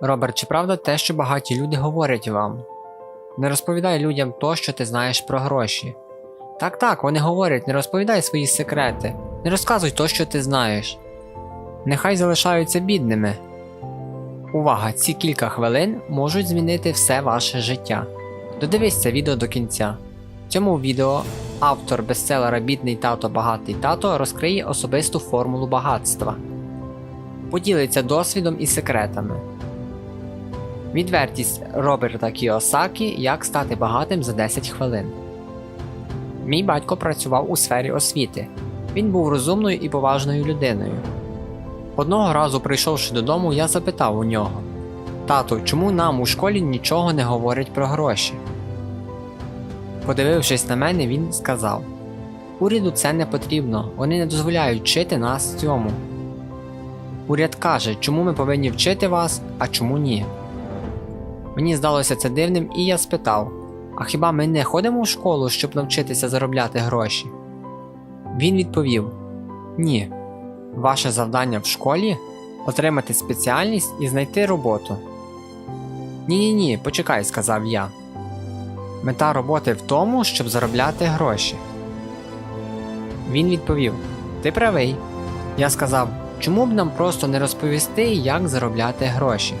Роберт, чи правда те, що багаті люди говорять вам? Не розповідай людям то, що ти знаєш про гроші. Так, так, вони говорять, не розповідай свої секрети, не розказуй то, що ти знаєш. Нехай залишаються бідними. Увага! Ці кілька хвилин можуть змінити все ваше життя. Додивись це відео до кінця. В цьому відео автор бестселера Бідний тато багатий тато розкриє особисту формулу багатства, поділиться досвідом і секретами. Відвертість Роберта Кіосакі Як стати багатим за 10 хвилин. Мій батько працював у сфері освіти. Він був розумною і поважною людиною. Одного разу, прийшовши додому, я запитав у нього: Тату, чому нам у школі нічого не говорять про гроші? Подивившись на мене, він сказав: Уряду це не потрібно, вони не дозволяють вчити нас цьому. Уряд каже, чому ми повинні вчити вас, а чому ні. Мені здалося це дивним, і я спитав: А хіба ми не ходимо в школу, щоб навчитися заробляти гроші? Він відповів: Ні. Ваше завдання в школі отримати спеціальність і знайти роботу. Ні, ні, ні, почекай, сказав я. Мета роботи в тому, щоб заробляти гроші. Він відповів: Ти правий. Я сказав, чому б нам просто не розповісти, як заробляти гроші.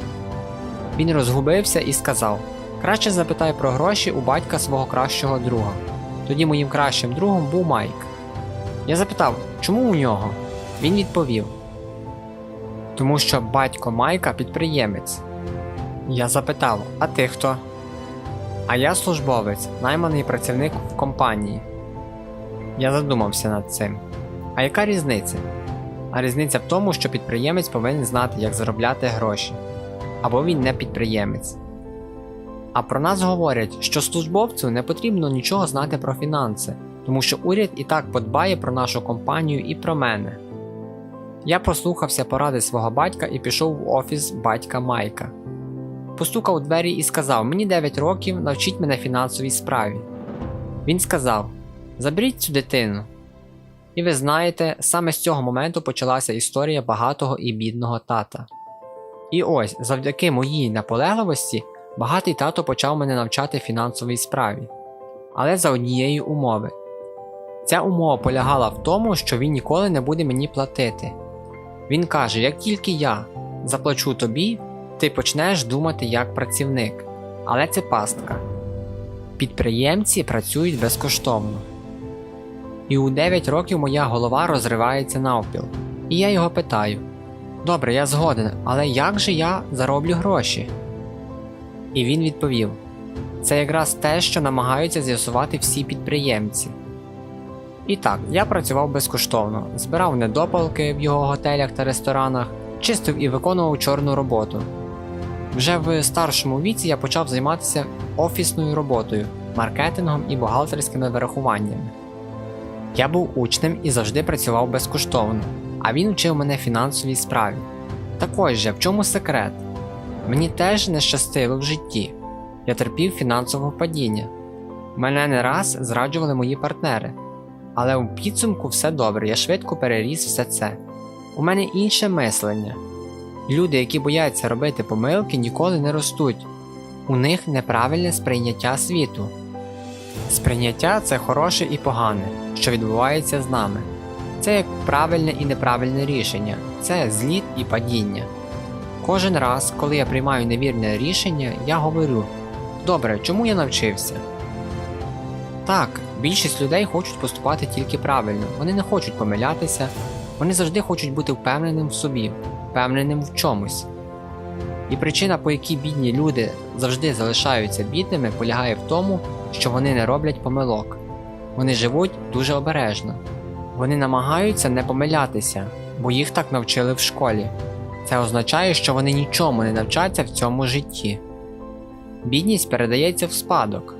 Він розгубився і сказав: Краще запитай про гроші у батька свого кращого друга. Тоді моїм кращим другом був Майк. Я запитав, чому у нього? Він відповів: Тому що батько Майка підприємець. Я запитав: А ти хто? А я службовець, найманий працівник в компанії. Я задумався над цим. А яка різниця? А різниця в тому, що підприємець повинен знати, як заробляти гроші. Або він не підприємець. А про нас говорять, що службовцю не потрібно нічого знати про фінанси, тому що уряд і так подбає про нашу компанію і про мене. Я послухався поради свого батька і пішов в офіс батька Майка. Постукав у двері і сказав: Мені 9 років, навчіть мене фінансовій справі. Він сказав: Заберіть цю дитину. І ви знаєте, саме з цього моменту почалася історія багатого і бідного тата. І ось, завдяки моїй наполегливості, багатий тато почав мене навчати фінансовій справі. Але за однієї умови. Ця умова полягала в тому, що він ніколи не буде мені платити. Він каже: як тільки я заплачу тобі, ти почнеш думати як працівник. Але це пастка. Підприємці працюють безкоштовно. І у 9 років моя голова розривається навпіл. І я його питаю: Добре, я згоден, але як же я зароблю гроші? І він відповів: Це якраз те, що намагаються з'ясувати всі підприємці. І так, я працював безкоштовно, збирав недопалки в його готелях та ресторанах, чистив і виконував чорну роботу. Вже в старшому віці я почав займатися офісною роботою, маркетингом і бухгалтерськими вирахуваннями. Я був учнем і завжди працював безкоштовно, а він вчив мене фінансовій справі. Так ось же, в чому секрет? Мені теж не щастило в житті. Я терпів фінансове падіння. Мене не раз зраджували мої партнери. Але у підсумку все добре, я швидко переріс все це. У мене інше мислення. Люди, які бояться робити помилки, ніколи не ростуть. У них неправильне сприйняття світу. Сприйняття це хороше і погане, що відбувається з нами. Це як правильне і неправильне рішення, це зліт і падіння. Кожен раз, коли я приймаю невірне рішення, я говорю: добре, чому я навчився? Так, більшість людей хочуть поступати тільки правильно, вони не хочуть помилятися, вони завжди хочуть бути впевненим в собі, впевненим в чомусь. І причина, по якій бідні люди завжди залишаються бідними, полягає в тому, що вони не роблять помилок. Вони живуть дуже обережно. Вони намагаються не помилятися, бо їх так навчили в школі. Це означає, що вони нічому не навчаться в цьому житті. Бідність передається в спадок.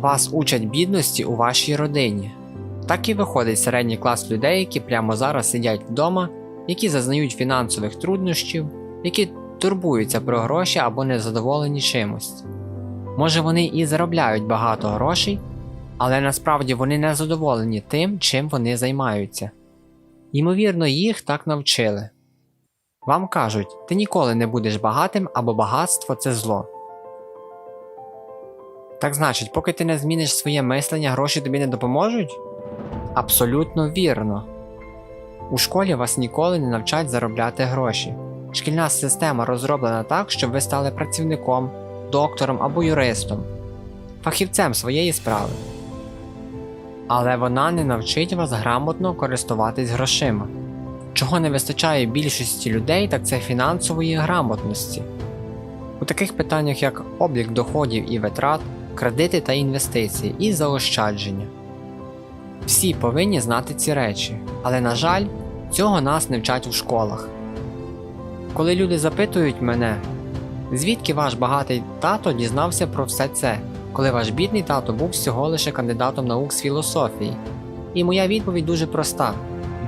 Вас учать бідності у вашій родині. Так і виходить середній клас людей, які прямо зараз сидять вдома, які зазнають фінансових труднощів, які турбуються про гроші або незадоволені чимось. Може вони і заробляють багато грошей, але насправді вони не задоволені тим, чим вони займаються. Ймовірно, їх так навчили. Вам кажуть, ти ніколи не будеш багатим або багатство це зло. Так значить, поки ти не зміниш своє мислення, гроші тобі не допоможуть? Абсолютно вірно. У школі вас ніколи не навчать заробляти гроші. Шкільна система розроблена так, щоб ви стали працівником, доктором або юристом, фахівцем своєї справи. Але вона не навчить вас грамотно користуватись грошима. Чого не вистачає більшості людей, так це фінансової грамотності. У таких питаннях, як облік доходів і витрат, кредити та інвестиції і заощадження. Всі повинні знати ці речі, але, на жаль, цього нас не вчать у школах. Коли люди запитують мене, звідки ваш багатий тато дізнався про все це, коли ваш бідний тато був всього лише кандидатом наук з філософії. І моя відповідь дуже проста: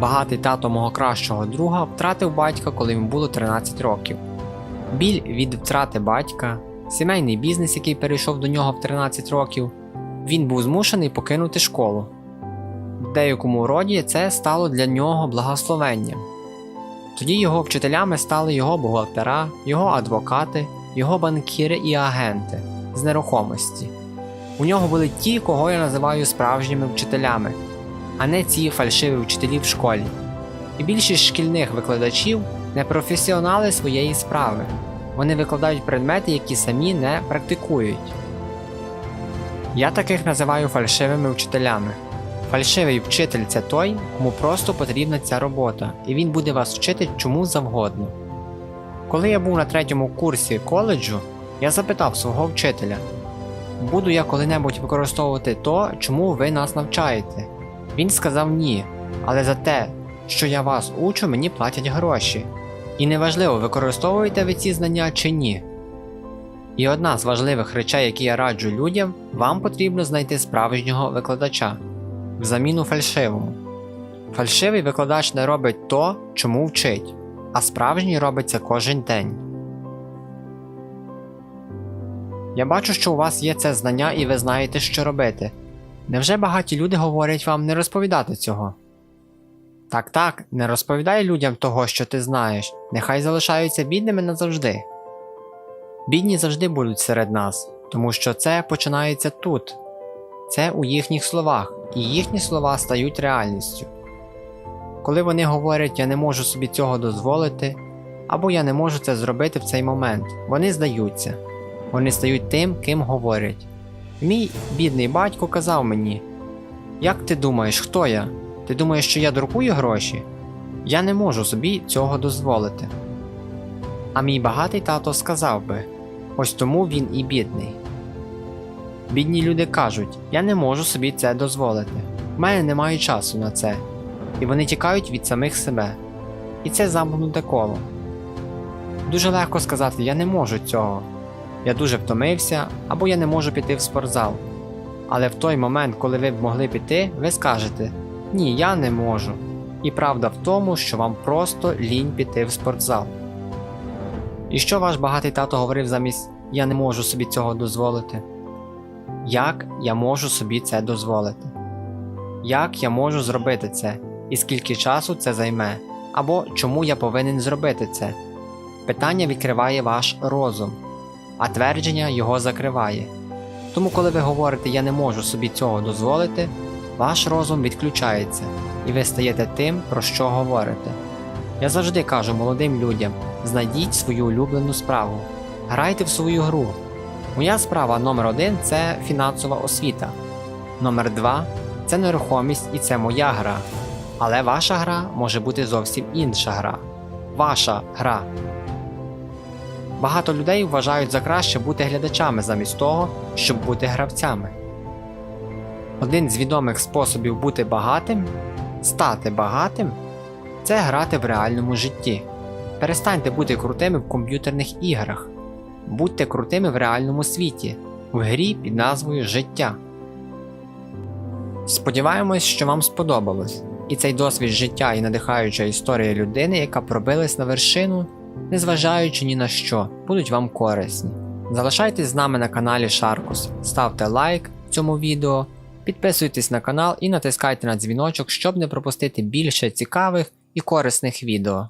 багатий тато мого кращого друга втратив батька, коли йому було 13 років. Біль від втрати батька, сімейний бізнес, який перейшов до нього в 13 років, він був змушений покинути школу. В деякому роді це стало для нього благословенням. Тоді його вчителями стали його бухгалтера, його адвокати, його банкіри і агенти з нерухомості. У нього були ті, кого я називаю справжніми вчителями, а не ці фальшиві вчителі в школі. І більшість шкільних викладачів не професіонали своєї справи. Вони викладають предмети, які самі не практикують. Я таких називаю фальшивими вчителями. Фальшивий вчитель це той, кому просто потрібна ця робота, і він буде вас вчити чому завгодно. Коли я був на третьому курсі коледжу, я запитав свого вчителя: Буду я коли-небудь використовувати то, чому ви нас навчаєте? Він сказав ні, але за те, що я вас учу, мені платять гроші. І неважливо, використовуєте ви ці знання чи ні. І одна з важливих речей, які я раджу людям, вам потрібно знайти справжнього викладача в заміну фальшивому. Фальшивий викладач не робить то, чому вчить, а справжній робить це кожен день. Я бачу, що у вас є це знання і ви знаєте, що робити. Невже багаті люди говорять вам не розповідати цього? Так так, не розповідай людям того, що ти знаєш, нехай залишаються бідними назавжди. Бідні завжди будуть серед нас, тому що це починається тут, це у їхніх словах, і їхні слова стають реальністю. Коли вони говорять я не можу собі цього дозволити, або я не можу це зробити в цей момент, вони здаються, вони стають тим, ким говорять. Мій бідний батько казав мені: Як ти думаєш, хто я? Ти думаєш, що я друкую гроші? Я не можу собі цього дозволити. А мій багатий тато сказав би ось тому він і бідний. Бідні люди кажуть, я не можу собі це дозволити. В мене немає часу на це. І вони тікають від самих себе. І це замкнуте коло. Дуже легко сказати, я не можу цього. Я дуже втомився або я не можу піти в спортзал. Але в той момент, коли ви б могли піти, ви скажете Ні, я не можу. І правда в тому, що вам просто лінь піти в спортзал. І що ваш багатий тато говорив замість Я не можу собі цього дозволити? Як я можу собі це дозволити? Як я можу зробити це? І скільки часу це займе? Або чому я повинен зробити це? Питання відкриває ваш розум, а твердження його закриває. Тому, коли ви говорите Я не можу собі цього дозволити, ваш розум відключається, і ви стаєте тим, про що говорите. Я завжди кажу молодим людям: знайдіть свою улюблену справу, грайте в свою гру. Моя справа номер один це фінансова освіта. Номер два це нерухомість і це моя гра. Але ваша гра може бути зовсім інша гра. Ваша гра. Багато людей вважають за краще бути глядачами замість того, щоб бути гравцями. Один з відомих способів бути багатим стати багатим це грати в реальному житті. Перестаньте бути крутими в комп'ютерних іграх. Будьте крутими в реальному світі, в грі під назвою Життя. Сподіваємось, що вам сподобалось, і цей досвід життя і надихаюча історія людини, яка пробилась на вершину, незважаючи ні на що, будуть вам корисні. Залишайтесь з нами на каналі Шаркус, ставте лайк цьому відео, підписуйтесь на канал і натискайте на дзвіночок, щоб не пропустити більше цікавих і корисних відео.